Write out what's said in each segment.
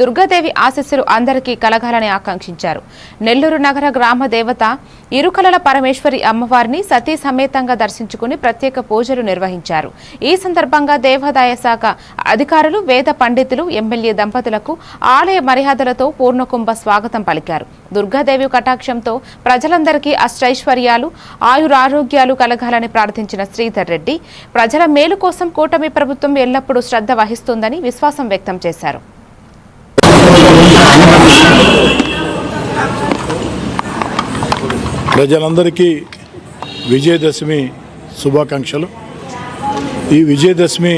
దుర్గాదేవి ఆశస్సులు అందరికీ కలగాలని ఆకాంక్షించారు. నెల్లూరు నగర గ్రామ దేవత ఇరుకలల పరమేశ్వరి అమ్మవారిని సతీ సమేతంగా దర్శించుకుని ప్రత్యేక పూజలు నిర్వహించారు. ఈ సందర్భంగా దేవాదాయ శాఖ అధికారులు వేద పండితులు ఎమ్మెల్యే దంపతులకు ఆలయ మర్యాదలతో పూర్ణకుంభ స్వాగతం పలికారు. దుర్గాదేవి కటాక్షంతో ప్రజలందరికీ అష్టైశ్వర్యాలు ఆయురారోగ్యాలు కలగాలని ప్రార్థించిన శ్రీధర్ రెడ్డి ప్రజల మేలు కోసం కూటమి ప్రభుత్వం ఎల్లప్పుడూ శ్రద్ధ వహిస్తుందని విశ్వాసం వ్యక్తం చేశారు. ప్రజలందరికీ విజయదశమి శుభాకాంక్షలు. ఈ విజయదశమి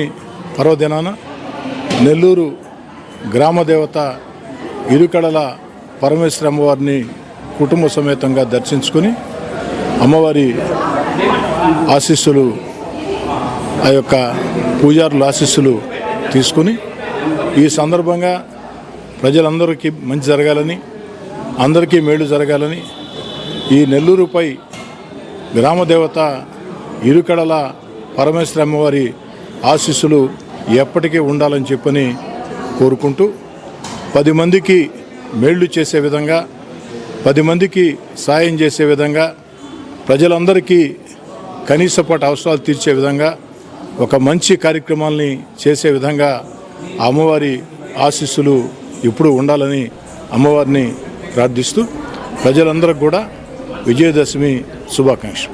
పర్వదినాన నెల్లూరు గ్రామదేవత ఇరుకడల పరమేశ్వర అమ్మవారిని కుటుంబ సమేతంగా దర్శించుకొని అమ్మవారి ఆశీస్సులు ఆ యొక్క పూజారుల ఆశీస్సులు తీసుకుని ఈ సందర్భంగా ప్రజలందరికీ మంచి జరగాలని అందరికీ మేలు జరగాలని ఈ నెల్లూరుపై గ్రామదేవత ఇరుకడల పరమేశ్వర అమ్మవారి ఆశీస్సులు ఎప్పటికీ ఉండాలని చెప్పని కోరుకుంటూ పది మందికి మేళ్ళు చేసే విధంగా పది మందికి సాయం చేసే విధంగా ప్రజలందరికీ కనీసపాటి అవసరాలు తీర్చే విధంగా ఒక మంచి కార్యక్రమాల్ని చేసే విధంగా ఆ అమ్మవారి ఆశీస్సులు ఇప్పుడు ఉండాలని అమ్మవారిని ప్రార్థిస్తూ ప్రజలందరికీ కూడా विजयदशमी शुभाकांक्षी